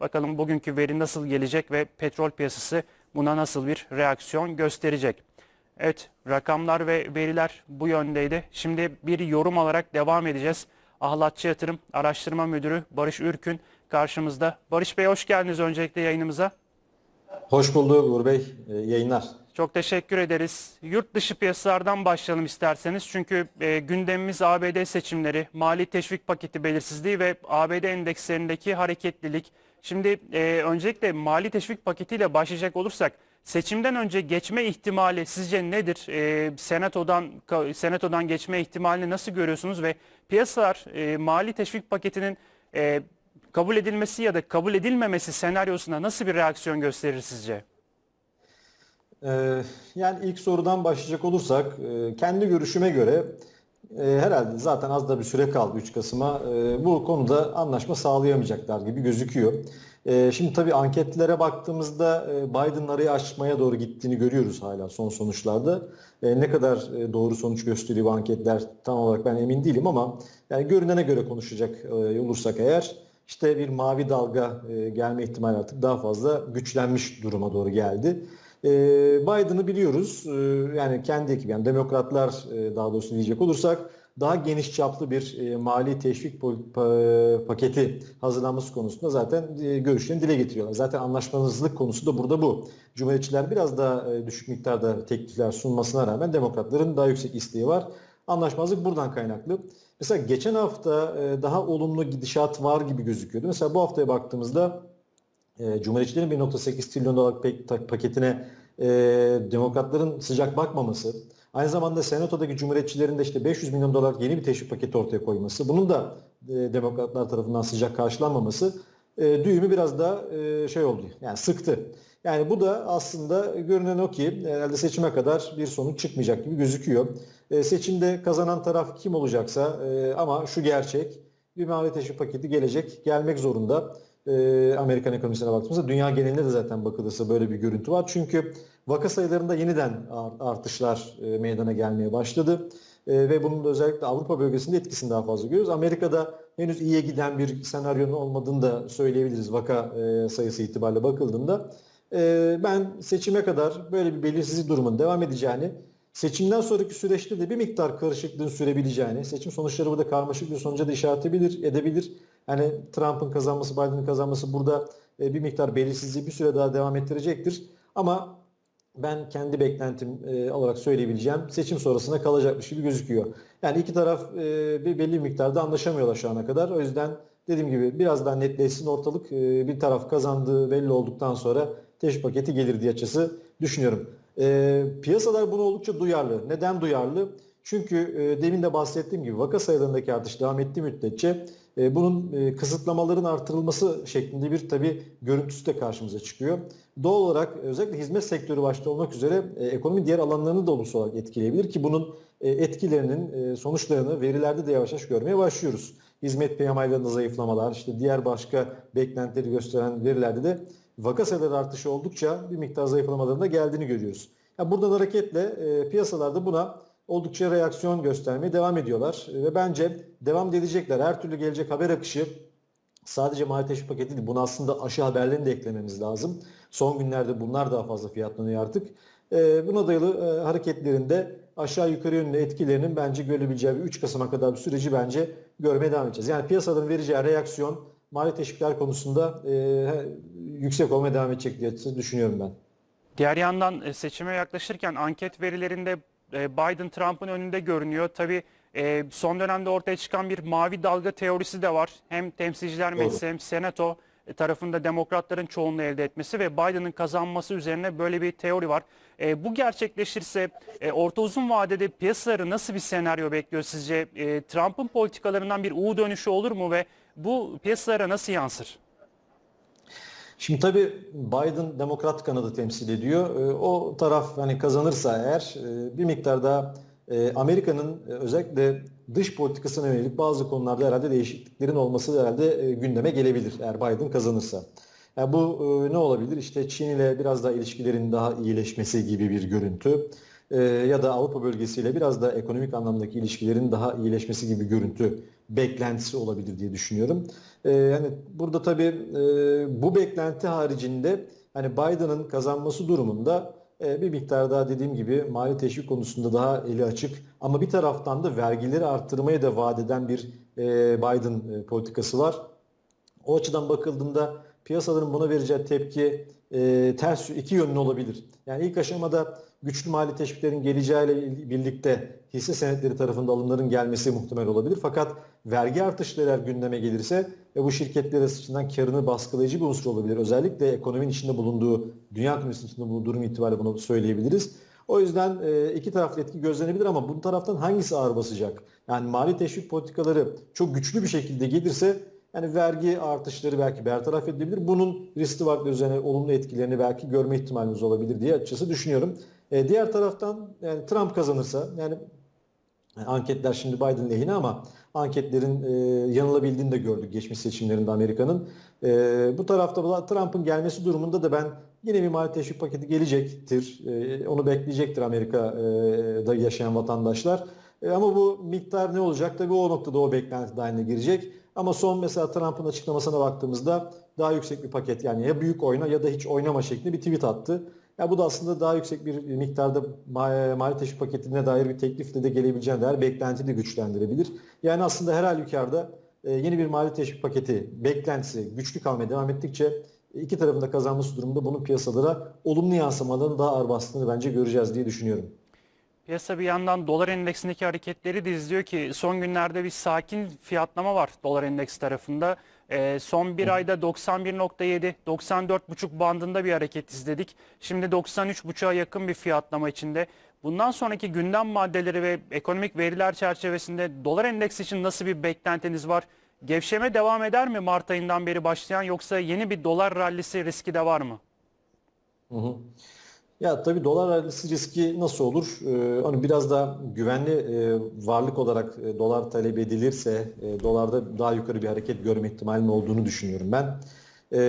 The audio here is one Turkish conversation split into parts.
Bakalım bugünkü veri nasıl gelecek ve petrol piyasası buna nasıl bir reaksiyon gösterecek. Evet rakamlar ve veriler bu yöndeydi. Şimdi bir yorum alarak devam edeceğiz. Ahlatçı Yatırım Araştırma Müdürü Barış Ürkün karşımızda. Barış Bey hoş geldiniz öncelikle yayınımıza. Hoş bulduk Uğur Bey. Ee, yayınlar. Çok teşekkür ederiz. Yurt dışı piyasalardan başlayalım isterseniz. Çünkü e, gündemimiz ABD seçimleri, mali teşvik paketi belirsizliği ve ABD endekslerindeki hareketlilik. Şimdi e, öncelikle mali teşvik paketiyle başlayacak olursak seçimden önce geçme ihtimali sizce nedir? E, senatodan senatodan geçme ihtimalini nasıl görüyorsunuz ve piyasalar e, mali teşvik paketinin e, kabul edilmesi ya da kabul edilmemesi senaryosuna nasıl bir reaksiyon gösterir sizce? Ee, yani ilk sorudan başlayacak olursak e, kendi görüşüme göre e, herhalde zaten az da bir süre kaldı 3 Kasım'a e, bu konuda anlaşma sağlayamayacaklar gibi gözüküyor. E, Şimdi tabii anketlere baktığımızda e, Biden arayı açmaya doğru gittiğini görüyoruz hala son sonuçlarda. E, Ne kadar e, doğru sonuç gösteriyor bu anketler tam olarak ben emin değilim ama yani görünene göre konuşacak e, olursak eğer işte bir mavi dalga e, gelme ihtimali artık daha fazla güçlenmiş duruma doğru geldi. E, Biden'ı biliyoruz. E, yani kendi ekibi yani demokratlar e, daha doğrusu diyecek olursak daha geniş çaplı bir e, mali teşvik paketi hazırlanması konusunda zaten e, görüşlerini dile getiriyorlar. Zaten anlaşmazlık konusu da burada bu. Cumhuriyetçiler biraz daha düşük miktarda teklifler sunmasına rağmen demokratların daha yüksek isteği var. Anlaşmazlık buradan kaynaklı. Mesela geçen hafta daha olumlu gidişat var gibi gözüküyordu. Mesela bu haftaya baktığımızda e, Cumhuriyetçilerin 1.8 trilyon ta- paketine e, demokratların sıcak bakmaması, aynı zamanda senatodaki cumhuriyetçilerin de işte 500 milyon dolar yeni bir teşvik paketi ortaya koyması, bunun da e, demokratlar tarafından sıcak karşılanmaması e, düğümü biraz da e, şey oldu, yani sıktı. Yani bu da aslında görünen o ki herhalde seçime kadar bir sonuç çıkmayacak gibi gözüküyor. E, seçimde kazanan taraf kim olacaksa e, ama şu gerçek bir mavi teşvik paketi gelecek, gelmek zorunda. E, Amerikan ekonomisine baktığımızda dünya genelinde de zaten bakılırsa böyle bir görüntü var. Çünkü vaka sayılarında yeniden art- artışlar e, meydana gelmeye başladı. E, ve bunun da özellikle Avrupa bölgesinde etkisini daha fazla görüyoruz. Amerika'da henüz iyiye giden bir senaryonun olmadığını da söyleyebiliriz vaka e, sayısı itibariyle bakıldığında. E, ben seçime kadar böyle bir belirsizlik durumun devam edeceğini, seçimden sonraki süreçte de bir miktar karışıklığın sürebileceğini, seçim sonuçları burada karmaşık bir sonuca da işaret edebilir, edebilir. Hani Trump'ın kazanması, Biden'ın kazanması burada e, bir miktar belirsizliği bir süre daha devam ettirecektir. Ama ben kendi beklentim e, olarak söyleyebileceğim seçim sonrasına kalacakmış gibi gözüküyor. Yani iki taraf e, bir belli miktarda anlaşamıyorlar şu ana kadar. O yüzden dediğim gibi biraz daha netleşsin ortalık. Bir taraf kazandığı belli olduktan sonra teşvik paketi gelir diye açısı düşünüyorum. E, piyasalar buna oldukça duyarlı. Neden duyarlı? Çünkü e, demin de bahsettiğim gibi vaka sayılarındaki artış devam ettiği müddetçe e, bunun e, kısıtlamaların artırılması şeklinde bir tabi görüntüsü de karşımıza çıkıyor. Doğal olarak özellikle hizmet sektörü başta olmak üzere e, ekonomi diğer alanlarını da olumsuz olarak etkileyebilir ki bunun e, etkilerinin e, sonuçlarını verilerde de yavaş yavaş görmeye başlıyoruz. Hizmet PMI'larında zayıflamalar, işte diğer başka beklentileri gösteren verilerde de vaka sayıları artışı oldukça bir miktar zayıflamaların da geldiğini görüyoruz. Ya buradan hareketle e, piyasalarda buna oldukça reaksiyon göstermeye devam ediyorlar ve bence devam edecekler. Her türlü gelecek haber akışı sadece mali paketi değil. Bunu aslında aşı haberlerini de eklememiz lazım. Son günlerde bunlar daha fazla fiyatlanıyor artık. E, buna dayalı e, hareketlerinde aşağı yukarı yönlü etkilerinin bence görebileceği bir 3 Kasım'a kadar bir süreci bence görmeye devam edeceğiz. Yani piyasaların vereceği reaksiyon mali teşvikler konusunda e, yüksek olmaya devam edecek diye düşünüyorum ben. Diğer yandan e, seçime yaklaşırken anket verilerinde Biden Trump'ın önünde görünüyor. Tabii e, son dönemde ortaya çıkan bir mavi dalga teorisi de var. Hem temsilciler meclisi hem senato e, tarafında demokratların çoğunluğu elde etmesi ve Biden'ın kazanması üzerine böyle bir teori var. E, bu gerçekleşirse e, orta uzun vadede piyasaları nasıl bir senaryo bekliyor sizce? E, Trump'ın politikalarından bir U dönüşü olur mu ve bu piyasalara nasıl yansır? Şimdi tabii Biden demokrat kanadı temsil ediyor. Ee, O taraf hani kazanırsa eğer e, bir miktar daha e, Amerika'nın e, özellikle dış politikasına yönelik bazı konularda herhalde değişikliklerin olması herhalde gündeme gelebilir eğer Biden kazanırsa. Yani bu ne olabilir? İşte Çin ile biraz daha ilişkilerin daha iyileşmesi gibi bir görüntü. Ya da Avrupa bölgesiyle biraz da ekonomik anlamdaki ilişkilerin daha iyileşmesi gibi görüntü beklentisi olabilir diye düşünüyorum. Ee, yani burada tabii e, bu beklenti haricinde hani Biden'ın kazanması durumunda e, bir miktar daha dediğim gibi mali teşvik konusunda daha eli açık ama bir taraftan da vergileri arttırmayı da vaat eden bir e, Biden politikası var. O açıdan bakıldığında piyasaların buna vereceği tepki e, ters iki yönlü olabilir. Yani ilk aşamada güçlü mali teşviklerin geleceğiyle birlikte hisse senetleri tarafında alımların gelmesi muhtemel olabilir. Fakat vergi artışları eğer gündeme gelirse ve bu şirketler açısından karını baskılayıcı bir unsur olabilir. Özellikle ekonominin içinde bulunduğu, dünya ekonomisinin içinde bulunduğu durum itibariyle bunu söyleyebiliriz. O yüzden e, iki taraflı etki gözlenebilir ama bu taraftan hangisi ağır basacak? Yani mali teşvik politikaları çok güçlü bir şekilde gelirse yani vergi artışları belki bertaraf edilebilir. Bunun riskli varlıklar üzerine olumlu etkilerini belki görme ihtimalimiz olabilir diye açıkçası düşünüyorum. E, diğer taraftan yani Trump kazanırsa yani anketler şimdi Biden lehine ama anketlerin e, yanılabildiğini de gördük geçmiş seçimlerinde Amerika'nın. E, bu tarafta Trump'ın gelmesi durumunda da ben yine bir mali teşvik paketi gelecektir. E, onu bekleyecektir Amerika'da yaşayan vatandaşlar. E, ama bu miktar ne olacak? Tabii o noktada o beklenti dahiline girecek. Ama son mesela Trump'ın açıklamasına baktığımızda daha yüksek bir paket yani ya büyük oyna ya da hiç oynama şeklinde bir tweet attı. Ya bu da aslında daha yüksek bir miktarda mali teşvik paketine dair bir teklifle de gelebileceğine dair beklenti de güçlendirebilir. Yani aslında her halükarda e, yeni bir mali teşvik paketi beklentisi güçlü kalmaya devam ettikçe iki tarafın da kazanması durumunda bunun piyasalara olumlu yansımalarını daha ağır bastığını bence göreceğiz diye düşünüyorum. Piyasa bir yandan dolar endeksindeki hareketleri de izliyor ki son günlerde bir sakin fiyatlama var dolar endeks tarafında. Ee, son bir ayda 91.7, 94.5 bandında bir hareket izledik. Şimdi 93.5'a yakın bir fiyatlama içinde. Bundan sonraki gündem maddeleri ve ekonomik veriler çerçevesinde dolar endeksi için nasıl bir beklentiniz var? Gevşeme devam eder mi Mart ayından beri başlayan yoksa yeni bir dolar rallisi riski de var mı? Hı hı. Ya tabii dolar rallisi riski nasıl olur? Ee, hani biraz da güvenli e, varlık olarak e, dolar talep edilirse e, dolarda daha yukarı bir hareket görme ihtimalinin olduğunu düşünüyorum ben. E,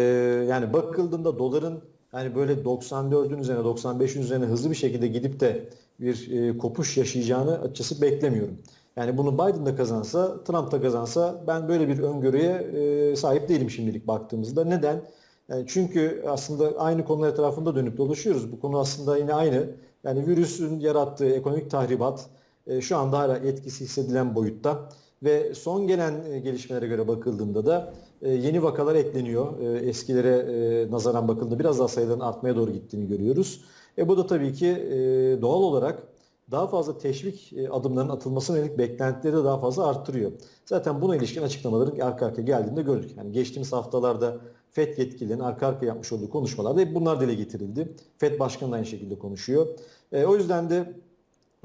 yani bakıldığında doların hani böyle 94'ün üzerine 95'in üzerine hızlı bir şekilde gidip de bir kopuş yaşayacağını açıkçası beklemiyorum. Yani bunu Biden da kazansa, Trump da kazansa ben böyle bir öngörüye sahip değilim şimdilik baktığımızda. Neden? Yani çünkü aslında aynı konular etrafında dönüp dolaşıyoruz. Bu konu aslında yine aynı. Yani virüsün yarattığı ekonomik tahribat e, şu anda hala etkisi hissedilen boyutta. Ve son gelen e, gelişmelere göre bakıldığında da e, yeni vakalar ekleniyor. Eskilere nazaran bakıldığında biraz daha sayıların artmaya doğru gittiğini görüyoruz. E, bu da tabii ki doğal olarak daha fazla teşvik adımlarının atılmasına yönelik beklentileri de daha fazla arttırıyor. Zaten buna ilişkin açıklamaların arka arkaya geldiğinde gördük. Yani geçtiğimiz haftalarda FED yetkililerinin arka arkaya yapmış olduğu konuşmalarda hep bunlar dile getirildi. FED Başkanı da aynı şekilde konuşuyor. E, o yüzden de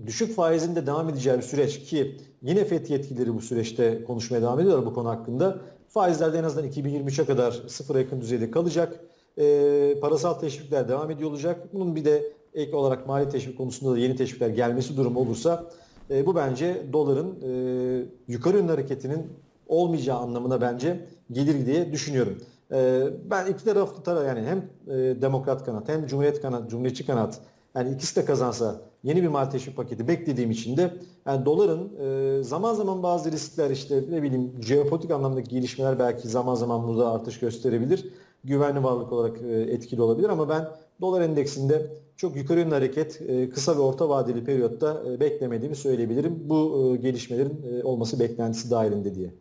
düşük faizin de devam edeceği bir süreç ki yine FED yetkilileri bu süreçte konuşmaya devam ediyorlar bu konu hakkında. Faizler de en azından 2023'e kadar sıfıra yakın düzeyde kalacak. E, parasal teşvikler devam ediyor olacak. Bunun bir de ek olarak mali teşvik konusunda da yeni teşvikler gelmesi durumu olursa e, bu bence doların e, yukarı yönlü hareketinin olmayacağı anlamına bence gelir diye düşünüyorum. E, ben iki taraflı taraf yani hem e, demokrat kanat hem cumhuriyet kanat, cumhuriyetçi kanat yani ikisi de kazansa yeni bir mali teşvik paketi beklediğim için de yani doların e, zaman zaman bazı riskler işte ne bileyim jeopolitik anlamdaki gelişmeler belki zaman zaman burada artış gösterebilir. Güvenli varlık olarak e, etkili olabilir ama ben dolar endeksinde çok yukarı yönlü hareket e, kısa ve orta vadeli periyotta e, beklemediğimi söyleyebilirim. Bu e, gelişmelerin e, olması beklentisi dahilinde diye.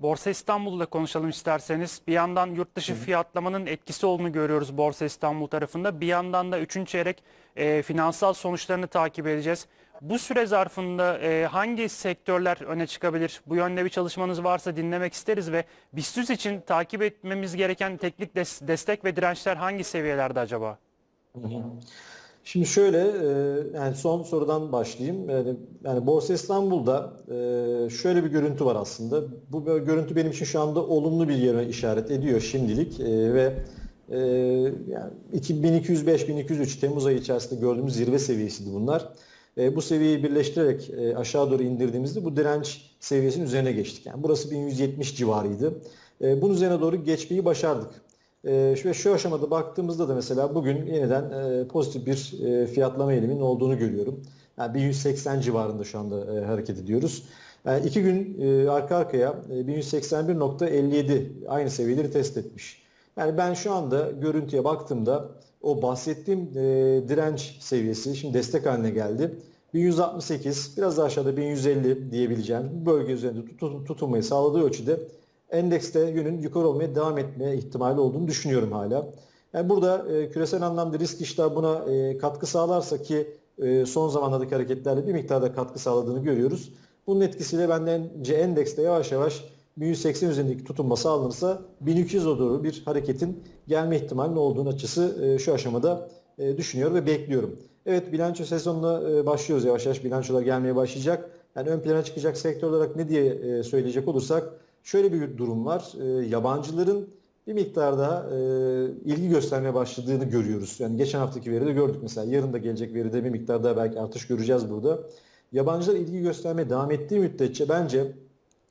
Borsa İstanbul'da konuşalım isterseniz. Bir yandan yurt dışı fiyatlamanın etkisi olduğunu görüyoruz Borsa İstanbul tarafında. Bir yandan da 3. çeyrek e, finansal sonuçlarını takip edeceğiz. Bu süre zarfında e, hangi sektörler öne çıkabilir? Bu yönde bir çalışmanız varsa dinlemek isteriz ve BIST için takip etmemiz gereken teknik des- destek ve dirençler hangi seviyelerde acaba? Şimdi şöyle e, yani son sorudan başlayayım. Yani, yani Borsa İstanbul'da e, şöyle bir görüntü var aslında. Bu görüntü benim için şu anda olumlu bir yere işaret ediyor şimdilik E, ve e, yani 2205-1203 Temmuz ayı içerisinde gördüğümüz zirve seviyesiydi bunlar. Bu seviyeyi birleştirerek aşağı doğru indirdiğimizde bu direnç seviyesinin üzerine geçtik. Yani burası 1170 civarıydı. E, bunun üzerine doğru geçmeyi başardık. E, şu, şu aşamada baktığımızda da mesela bugün yeniden e, pozitif bir e, fiyatlama eğiliminin olduğunu görüyorum. Yani 1180 civarında şu anda e, hareket ediyoruz. Yani iki gün e, arka arkaya e, 1181.57 aynı seviyeleri test etmiş. Yani ben şu anda görüntüye baktığımda o bahsettiğim direnç seviyesi şimdi destek haline geldi. 1168 biraz daha aşağıda 1150 diyebileceğim bölge üzerinde tutun, tutunmayı sağladığı ölçüde endekste yönün yukarı olmaya devam etmeye ihtimali olduğunu düşünüyorum hala. Yani burada e, küresel anlamda risk iştahı buna e, katkı sağlarsa ki e, son zamanlardaki hareketlerle bir miktarda katkı sağladığını görüyoruz. Bunun etkisiyle bence endekste yavaş yavaş 1180 üzerindeki tutunma sağlanırsa 1200'e doğru bir hareketin gelme ihtimalinin olduğunu açısı e, şu aşamada e, düşünüyorum ve bekliyorum. Evet bilanço sezonuna e, başlıyoruz yavaş yavaş bilançolar gelmeye başlayacak. Yani ön plana çıkacak sektör olarak ne diye e, söyleyecek olursak şöyle bir durum var. E, yabancıların bir miktar daha e, ilgi göstermeye başladığını görüyoruz. Yani geçen haftaki veride gördük mesela. Yarın da gelecek veride bir miktar daha belki artış göreceğiz burada. Yabancılar ilgi göstermeye devam ettiği müddetçe bence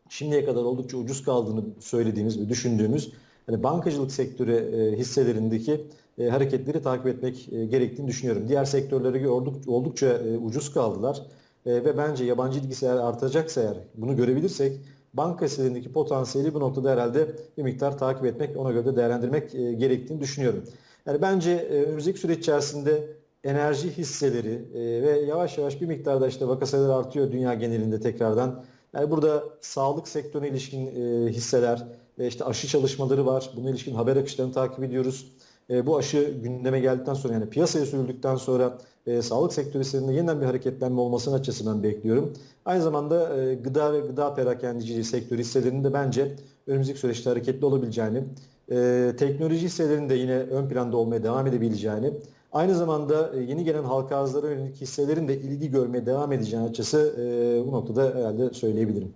şimdiye kadar oldukça ucuz kaldığını söylediğimiz ve düşündüğümüz hani bankacılık sektörü e, hisselerindeki e, hareketleri takip etmek e, gerektiğini düşünüyorum. Diğer sektörlere göre oldukça, oldukça e, ucuz kaldılar E, ve bence yabancı ilgisi eğer artacaksa eğer bunu görebilirsek banka hisselerindeki potansiyeli bu noktada herhalde bir miktar takip etmek, ona göre de değerlendirmek e, gerektiğini düşünüyorum. Yani bence e, önümüzdeki süreç içerisinde enerji hisseleri e, ve yavaş yavaş bir miktarda işte vaka sayıları artıyor dünya genelinde tekrardan. Yani burada sağlık sektörüne ilişkin hisseler, işte aşı çalışmaları var. Buna ilişkin haber akışlarını takip ediyoruz. E, bu aşı gündeme geldikten sonra yani piyasaya sürüldükten sonra e, sağlık sektörü yeniden bir hareketlenme olmasını açısından bekliyorum. Aynı zamanda e, gıda ve gıda perakendiciliği sektörü hisselerinin de bence önümüzdeki süreçte hareketli olabileceğini, e, teknoloji hisselerinin de yine ön planda olmaya devam edebileceğini, aynı zamanda e, yeni gelen halka arzlara yönelik hisselerin de ilgi görmeye devam edeceğini açısı e, bu noktada herhalde söyleyebilirim.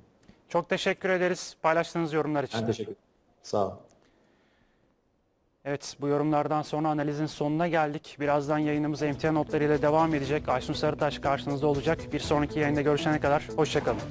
Çok teşekkür ederiz paylaştığınız yorumlar için. Ben teşekkür ederim. Sağ olun. Evet bu yorumlardan sonra analizin sonuna geldik. Birazdan yayınımız emtia notlarıyla devam edecek. Aysun Sarıtaş karşınızda olacak. Bir sonraki yayında görüşene kadar hoşçakalın.